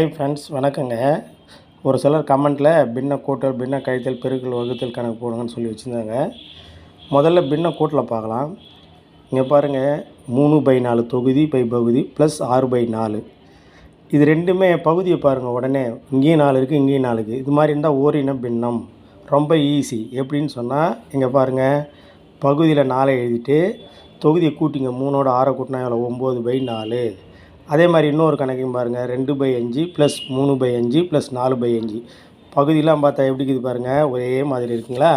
Hi friends வணக்கங்க. ஒரு சிலர் கமெண்ட்டில் பின்ன கூட்டல் பின்ன கழித்தல் பெருக்கல் வகுத்தல் கணக்கு போடுங்கன்னு சொல்லி வச்சுருந்தாங்க. முதல்ல பின்ன கூட்டில் பார்க்கலாம். இங்கே பாருங்கள் மூணு பை நாலு தொகுதி பை பகுதி ப்ளஸ் ஆறு பை நாலு. இது ரெண்டுமே பகுதியை பாருங்கள் உடனே. இங்கேயும் நாலு இருக்குது இங்கேயும் நாலுக்கு இது மாதிரி இருந்தால் ஓரின பின்னம். ரொம்ப ஈஸி எப்படின்னு சொன்னால் இங்கே பாருங்கள் பகுதியில் நாலை எழுதிட்டு தொகுதியை கூட்டிங்க. மூணோட ஆறை கூட்டினா எவ்வளோ ஒம்பது பை நாலு. அதே மாதிரி இன்னொரு கணக்கையும் பாருங்கள் ரெண்டு பை அஞ்சு ப்ளஸ் மூணு பை அஞ்சு ப்ளஸ் நாலு பை அஞ்சு. பகுதியெலாம் பார்த்தா எப்படி இருக்குது பாருங்கள் ஒரே மாதிரி இருக்குங்களா?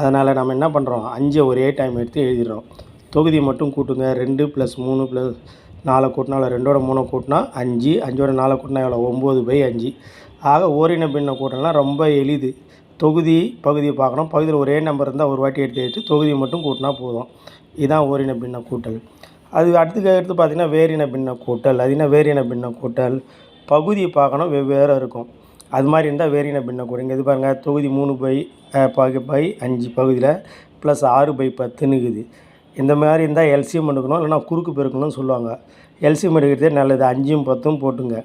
அதனால் நம்ம என்ன பண்ணுறோம் அஞ்சை ஒரே டைம் எடுத்து எழுதிடுறோம். தொகுதி மட்டும் கூட்டுங்க. ரெண்டு ப்ளஸ் மூணு ப்ளஸ் நாலை கூட்டினா ரெண்டோட மூணை கூட்டினா அஞ்சு. அஞ்சோட நாலை கூட்டினா எவ்வளோ ஒம்பது பை அஞ்சு. ஆக ஓரின பின்ன கூட்டலாம் ரொம்ப எளிது. தொகுதி பகுதியை பார்க்கணும். பகுதியில் ஒரே நம்பர் இருந்தால் ஒரு வாட்டி எடுத்து எடுத்து தொகுதியை மட்டும் கூட்டினா போதும். இதுதான் ஓரின பின்ன கூட்டல். அது அடுத்து எடுத்து பார்த்தீங்கன்னா வேரின பின்ன கூட்டல் அது என்ன வேரின பின்ன கூட்டல்? பகுதியை பார்க்கணும் வெவ்வேறு இருக்கும். அது மாதிரி இருந்தால் வேரின பின்ன கூட்டல். இங்கே இது பாருங்கள் தொகுதி மூணு பை பகு பை அஞ்சு பகுதியில் ப்ளஸ் ஆறு பை பத்துன்னு இருக்குது. இந்த மாதிரி இருந்தால் எல்சிஎம் எடுக்கணும் இல்லைனா குறுக்கு பெருக்கணும்னு சொல்லுவாங்க. எல்சிஎம் எடுக்கிறதே நல்லது. அஞ்சும் பத்தும் போட்டுங்க.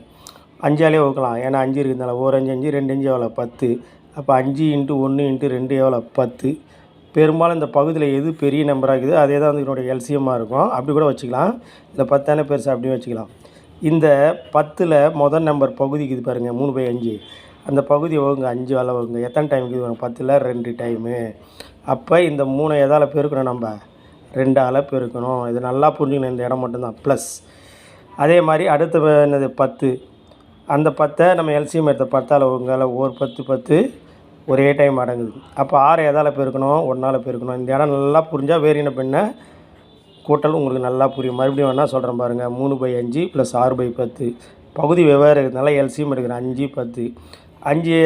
அஞ்சாலே வைக்கலாம் ஏன்னா அஞ்சு இருக்கிறதுனால ஒரு அஞ்சு அஞ்சு ரெண்டு அஞ்சு எவ்வளோ பத்து. அப்போ அஞ்சு இன்ட்டு ஒன்று இன்ட்டு ரெண்டு எவ்வளோ பத்து. பெரும்பாலும் இந்த பகுதியில் எது பெரிய நம்பராக இருக்குது அதே தான் வந்து இதனுடைய எல்சிஎம்மாக இருக்கும். அப்படி கூட வச்சுக்கலாம். இந்த பத்தான பெருசு அப்படியும் வச்சுக்கலாம். இந்த பத்தில் முதல் நம்பர் பகுதிக்கு இது பாருங்கள் மூணு பை அஞ்சு. அந்த பகுதி வகுங்க அஞ்சு வேலை வகுங்க எத்தனை டைமுக்கு இது பாருங்க பத்தில் ரெண்டு டைமு அப்போ இந்த மூணு எதால் பெருக்கணும் நம்ம? ரெண்டால் பெருக்கணும். இது நல்லா புரிஞ்சுக்கணும் இந்த இடம் மட்டும்தான். ப்ளஸ் அதே மாதிரி அடுத்த என்னது? பத்து. அந்த பத்தை நம்ம எல்சிஎம் எடுத்த பத்தால் வகுங்கால ஒரு பத்து பத்து. ஒரே டைம் அடங்குது. அப்போ ஆறு எதால் பெருக்கணும்? ஒன்றால் பெருக்கணும். இந்த இடம் நல்லா புரிஞ்சால் வேறு என்ன பண்ண? கூட்டல் உங்களுக்கு நல்லா புரியும். மறுபடியும் வேணால் சொல்கிறேன் பாருங்கள் மூணு பை அஞ்சு ப்ளஸ் ஆறு பை பத்து. பகுதி வெவ்வேறு இருக்கிறதுனால எல்சிஎம் எடுக்கிறேன். அஞ்சு பத்து. அஞ்சு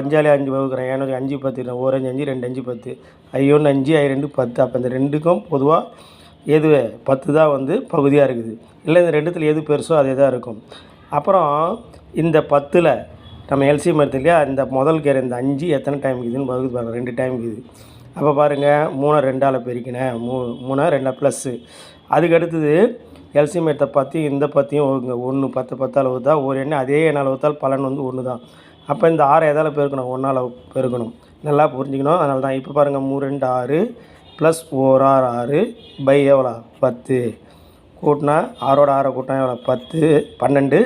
அஞ்சாலே அஞ்சு வகுக்கிறேன். ஏன்னா அஞ்சு பத்து ஒரு அஞ்சு அஞ்சு ரெண்டு அஞ்சு பத்து. ஐ அஞ்சு ஐ ரெண்டு பத்து. அப்போ இந்த ரெண்டுக்கும் பொதுவாக எது பத்து தான் வந்து பகுதியாக இருக்குது. இல்லை இந்த ரெண்டுத்தில் எது பெருசோ அதே தான் இருக்கும். அப்புறம் இந்த பத்தில் நம்ம எல்சிஎம் எடுத்து இல்லையா? இந்த முதல் கேர் இந்த அஞ்சு எத்தனை டைம் இருக்குதுன்னு பகுதி பாருங்கள் ரெண்டு டைம் இருக்குது அப்போ பாருங்கள் மூணை ரெண்டால் பெருக்கினேன். மூ மூணு ரெண்டாக ப்ளஸ்ஸு அதுக்கு அடுத்தது எல்சிஎம் எடுத்த இந்த பற்றியும் ஒருங்க ஒன்று பத்து பத்தால் தான் ஒரு எண்ணெய் அதே எண்ணால் தான் பலன் வந்து ஒன்று தான் அப்போ இந்த ஆறை எதால் பெருக்கணும்? ஒன்றால் பெருக்கணும். நல்லா புரிஞ்சுக்கணும். அதனால தான் இப்போ பாருங்கள் மூணு ரெண்டு ஆறு ப்ளஸ் ஓர் ஆறு ஆறு பை எவ்வளோ பத்து. கூட்டினா ஆறோட ஆறை கூட்டினா எவ்வளோ பத்து. பன்னெண்டு.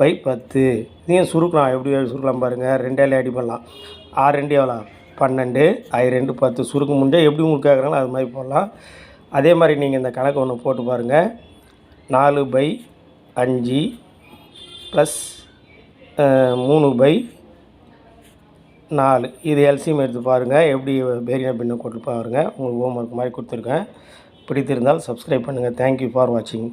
பை பத்து. இதையும் சுருக்கலாம். எப்படி சுருக்கலாம் பாருங்கள் ரெண்டே அடி பண்ணலாம். ஆறு ரெண்டு எவ்வளோ பன்னெண்டு. ஐ ரெண்டு பத்து. சுருக்க முடிஞ்சால் எப்படி உங்களுக்கு கேட்குறாங்களோ அது மாதிரி போடலாம். அதே மாதிரி நீங்கள் இந்த கணக்கு ஒன்று போட்டு பாருங்கள் நாலு பை அஞ்சு ப்ளஸ் மூணு பை நாலு. இது எல்சிஎம் எடுத்து பாருங்கள் எப்படி பேரியா பின்னு கொண்டு பாருங்கள் உங்களுக்கு ஹோம் ஒர்க் மாதிரி கொடுத்துருக்கேன். பிடித்திருந்தால் சப்ஸ்கிரைப் பண்ணுங்கள் தேங்க்யூ ஃபார் வாட்சிங்